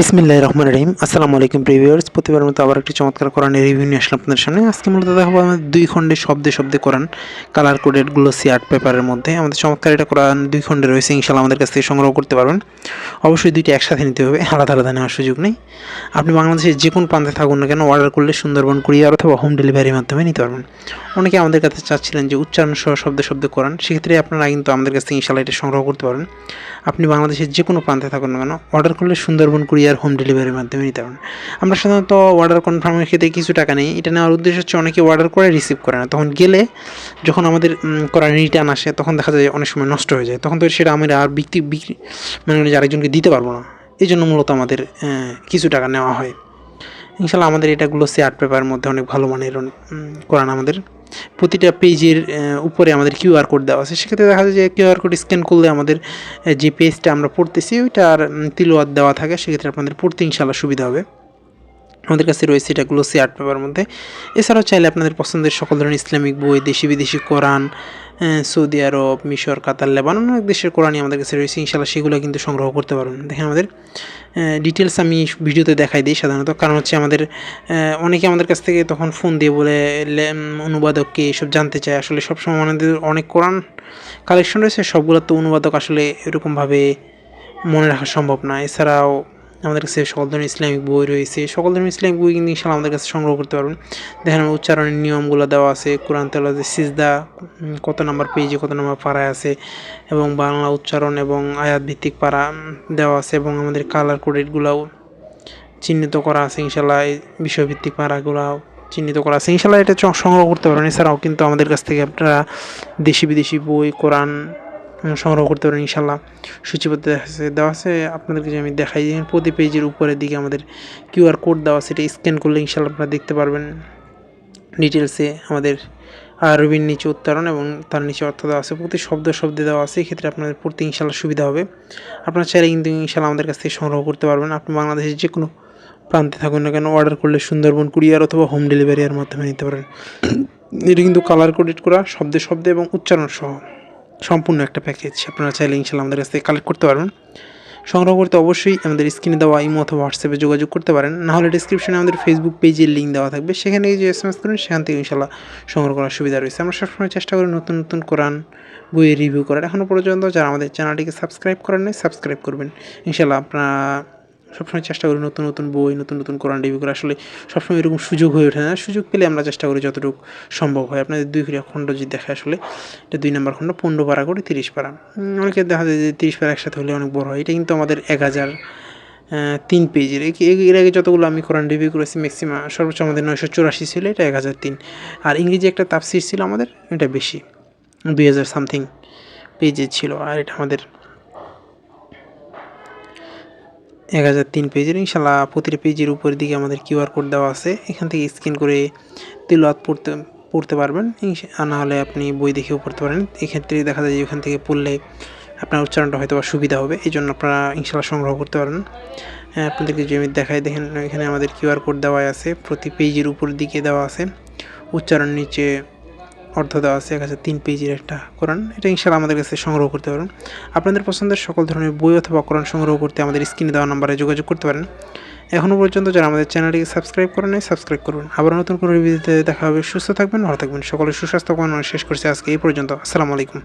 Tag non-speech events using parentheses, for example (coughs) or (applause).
বিসমিল্লাহ রহমান রহিম। আসসালামু আলাইকুম প্রিভিউয়ার্স প্রতিবার মতো আবার একটি চমৎকার কোরআনের রিভিউ নিয়ে আসলাম আপনাদের সামনে। আজকে মূলত দেখাবো আমাদের দুই খণ্ডে, শব্দে শব্দে কোরআন, কালার কোডেড গ্লোসি আর্ট পেপারের মধ্যে। আমাদের চমৎকার এটা কোরআন দুই খণ্ডে রয়েছে ইনশাল্লাহ আমাদের কাছ থেকে সংগ্রহ করতে পারবেন। অবশ্যই দুইটি একসাথে নিতে হবে, আলাদা আলাদা নেওয়ার সুযোগ নেই। আপনি বাংলাদেশের যে কোনো প্রান্তে থাকুন না কেন অর্ডার করলে সুন্দরবন কুরিয়ার অথবা হোম ডেলিভারির মাধ্যমে নিতে পারবেন। অনেকে আমাদের কাছে চাচ্ছিলেন যে উচ্চারণ সহ শব্দে শব্দে কোরআন, সেক্ষেত্রে আপনারা কিন্তু আমাদের কাছ থেকে ইনশাল্লাহ এটা সংগ্রহ করতে পারবেন। আপনি বাংলাদেশের যে কোনো প্রান্তে থাকুন না কেন অর্ডার করলে সুন্দরবন কুরিয়ার হোম ডেলিভারির মাধ্যমে নিতে পারেন আমরা সাধারণত অর্ডার কনফার্মের ক্ষেত্রে কিছু টাকা নেই। এটা নেওয়ার উদ্দেশ্য হচ্ছে অনেকে অর্ডার করে রিসিভ করে না। তখন গেলে যখন আমাদের করা রিটার্ন আসে, তখন দেখা যায় অনেক সময় নষ্ট হয়ে যায়। তখন তো সেটা আমরা আর বিক্রি বিক্রি মানে আরেকজনকে দিতে পারব না। এই জন্য মূলত আমাদের কিছু টাকা নেওয়া হয়। ইনশাল্লাহ আমাদের এটাগুলো সে আর্ট পেপারের মধ্যে অনেক ভালো মানের কোরআন আমাদের। প্রতিটা পেজের উপরে আমাদের কিউআর কোড দেওয়া আছে। সেক্ষেত্রে দেখা যায় যে কিউআর কোড স্ক্যান করলে আমাদের যে পেজটা আমরা পড়তেছি ওইটা আর তিলওয়াত দেওয়া থাকে। সেক্ষেত্রে আপনাদের পড়তে ইনশাল্লাহ সুবিধা হবে। আমাদের কাছে রয়েছে এটা গ্লোসি আর্ট পেপার মধ্যে। এছাড়াও চাইলে আপনাদের পছন্দের সকল ধরনের ইসলামিক বই, দেশি বিদেশি কোরআন সৌদি আরব, মিশর, কাতার, লেবানন, অনেক দেশের কোরআনই আমাদের কাছে রয়েছে। ইনশাল্লাহ সেগুলো কিন্তু সংগ্রহ করতে পারবেন। দেখেন আমাদের ডিটেলস আমি ভিডিওতে দেখাই দিই সাধারণত। কারণ হচ্ছে আমাদের অনেকে আমাদের কাছ থেকে তখন ফোন দিয়ে বলে অনুবাদককে এসব জানতে চায়। আসলে সবসময় আমাদের অনেক কোরআন কালেকশন রয়েছে। সবগুলোর তো অনুবাদক আসলে এরকমভাবে মনে রাখা সম্ভব না। এছাড়াও আমাদের কাছে সকল ধরনের ইসলামিক বই রয়েছে সকল ধরনের ইসলামিক বই কিন্তু ইনশাল্লাহ আমাদের কাছে সংগ্রহ করতে পারবেন। দেখেন উচ্চারণের নিয়মগুলো দেওয়া আছে, কোরআন তেলাতে সিজদা কত নম্বর পেজে কত নম্বর পাড়ায় আছে, এবং বাংলা উচ্চারণ এবং আয়াত ভিত্তিক পাড়া দেওয়া আছে, এবং আমাদের কালার কোডেডগুলোও চিহ্নিত করা আছে ইনশাল্লাহ বিষয়ভিত্তিক পাড়াগুলাও চিহ্নিত করা আছে। ইনশাল্লাহ এটা সংগ্রহ করতে পারেন এছাড়াও কিন্তু আমাদের কাছ থেকে আপনারা দেশি বিদেশি বই, কোরআন সংগ্রহ করতে পারেন ইনশাল্লাহ সূচিপত্র দেওয়া আছে, আপনাদেরকে যে আমি দেখাই প্রতি পেজের উপরের দিকে আমাদের কিউআর কোড দেওয়া আছে, এটা স্ক্যান করলে ইনশাল্লাহ আপনারা দেখতে পারবেন। ডিটেলসে আমাদের আরবির নিচে উচ্চারণ এবং তার নিচে অর্থ দেওয়া আছে, প্রতি শব্দ শব্দে দেওয়া আছে, এক্ষেত্রে আপনাদের পড়তে ইনশাল্লাহ সুবিধা হবে। আপনারা চাইলে কিন্তু ইনশাল্লাহ আমাদের কাছ থেকে সংগ্রহ করতে পারবেন। আপনি বাংলাদেশের যে কোনো প্রান্তে থাকুন না কেন, অর্ডার করলে সুন্দরবন কুরিয়ার অথবা হোম ডেলিভারির মাধ্যমে নিতে পারেন। (coughs) এটা কিন্তু কালার কোডেড করা, শব্দে শব্দে এবং উচ্চারণ সহ। সম্পূর্ণ একটা প্যাকেজ আপনারা চাইলে ইনশাল্লাহ আমাদের কাছ থেকে কালেক্ট করতে পারবেন। সংগ্রহ করতে অবশ্যই আমাদের স্ক্রিনে দেওয়া ইমো অথবা হোয়াটসঅ্যাপে যোগাযোগ করতে পারেন। নাহলে ডিসক্রিপশনে আমাদের ফেসবুক পেজের লিঙ্ক দেওয়া থাকবে। সেখানে যে এস এম এস করুন সেখান থেকে ইনশাল্লাহ সংগ্রহ করার সুবিধা রয়েছে। আমরা সবসময় চেষ্টা করি নতুন নতুন কোরআন বইয়ের রিভিউ করার। এখনও পর্যন্ত যারা আমাদের চ্যানেলটিকে সাবস্ক্রাইব করেন নাই সাবস্ক্রাইব করবেন। ইনশাল্লাহ আপনারা সবসময় চেষ্টা করি নতুন নতুন বই, নতুন নতুন কোরআন রিভিউ করে। আসলে সবসময় এরকম সুযোগ হয়ে ওঠে না। সুযোগ পেলে আমরা চেষ্টা করি যতটুকু সম্ভব হয়। আপনাদের দুই খণ্ড যদি দেখে আসলে, এটা দুই নম্বর খণ্ড, পনেরো পারা করে তিরিশ পারা। অনেকে দেখা যায় যে তিরিশ পারা একসাথে হলে অনেক বড় হয়। এটা কিন্তু আমাদের এক হাজার তিন পেজের এর আগে যতগুলো আমি কোরআন রিভিউ করেছি ম্যাক্সিমাম সর্বোচ্চ আমাদের নয়শো চুরাশি ছিল, এটা এক হাজার তিন। আর ইংরেজি একটা তাফসির ছিল আমাদের, এটা বেশি। দুই হাজার সামথিং পেজের ছিল। আর এটা আমাদের এক হাজার তিন পেজের ইনশাল্লাহ প্রতিটা পেজের উপরের দিকে আমাদের কিউআর কোড দেওয়া আছে। এখান থেকে স্ক্যান করে তিলওয়াত পড়তে পড়তে পারবেন। না হলে আপনি বই দেখেও পড়তে পারেন। এক্ষেত্রে দেখা যায় যে ওখান থেকে পড়লে আপনার উচ্চারণটা হয়তো সুবিধা হবে। এই জন্য আপনারা ইনশাল্লাহ সংগ্রহ করতে পারেন। হ্যাঁ, আপনাদেরকে যে আমি দেখাই দেখেন এখানে আমাদের কিউআর কোড দেওয়া আছে। প্রতি পেজের উপর দিকে দেওয়া আছে। উচ্চারণ নিচে অর্থ দেওয়া আছে, এক হাজার তিন পেজের একটা কোরআন। এটা ইনশাল্লাহ আমাদের কাছে সংগ্রহ করতে পারেন আপনাদের পছন্দের সকল ধরনের বই অথবা কোরআন সংগ্রহ করতে আমাদের স্ক্রিনে দেওয়া নাম্বারে যোগাযোগ করতে পারেন। এখনও পর্যন্ত যারা আমাদের চ্যানেলটিকে সাবস্ক্রাইব করেন সাবস্ক্রাইব করুন। আবার নতুন কোনো রিভিউতে দেখা হবে। সুস্থ থাকবেন, ভালো থাকবেন। সকলের সুস্বাস্থ্য কামনা শেষ করছে আজকে এই পর্যন্ত। আসসালামু আলাইকুম।